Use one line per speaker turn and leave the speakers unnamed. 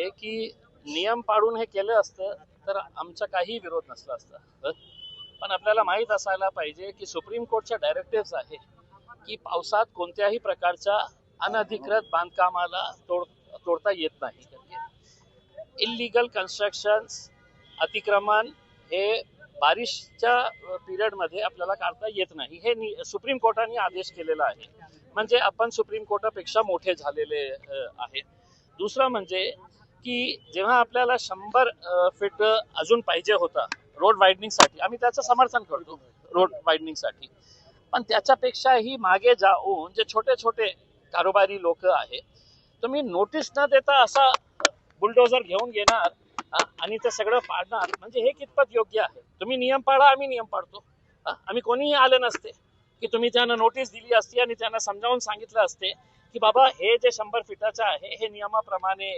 आहे की नियम पाळून हे केलं असतं तर आमचा काही विरोध नसला असता. पण आपल्याला माहीत असायला पाहिजे की सुप्रीम कोर्टच्या डायरेक्टिव्ह आहे की पावसात कोणत्याही प्रकारच्या अनधिकृत बांधकामाला तोड तोडता येत नाही. इलिगल कन्स्ट्रक्शन अतिक्रमण हे बारिशच्या पिरियडमध्ये आपल्याला काढता येत नाही. हे नि- सुप्रीम कोर्टाने आदेश केलेला आहे. म्हणजे आपण सुप्रीम कोर्टापेक्षा मोठे झालेले आहे. दुसरं म्हणजे की जेव्हा आपल्याला शंभर फीट अजून पाहिजे होता रोड वायडनिंगसाठी आम्ही त्याचं समर्थन करतो रोड वायडनिंगसाठी पण त्याच्यापेक्षाही मागे जाऊन जे छोटे छोटे कारोबारी लोक आहे तुम्ही नोटीस न देता असा बुलडोजर घेऊन घेणार आणि ते सगळं पाडणार म्हणजे हे कितपत योग्य आहे? तुम्ही नियम पाळा आम्ही नियम पाळतो. आम्ही कोणीही आले नसते की तुम्ही त्यांना नोटीस दिली असती आणि त्यांना समजावून सांगितलं असते की बाबा हे जे शंभर फिटाचं आहे हे नियमाप्रमाणे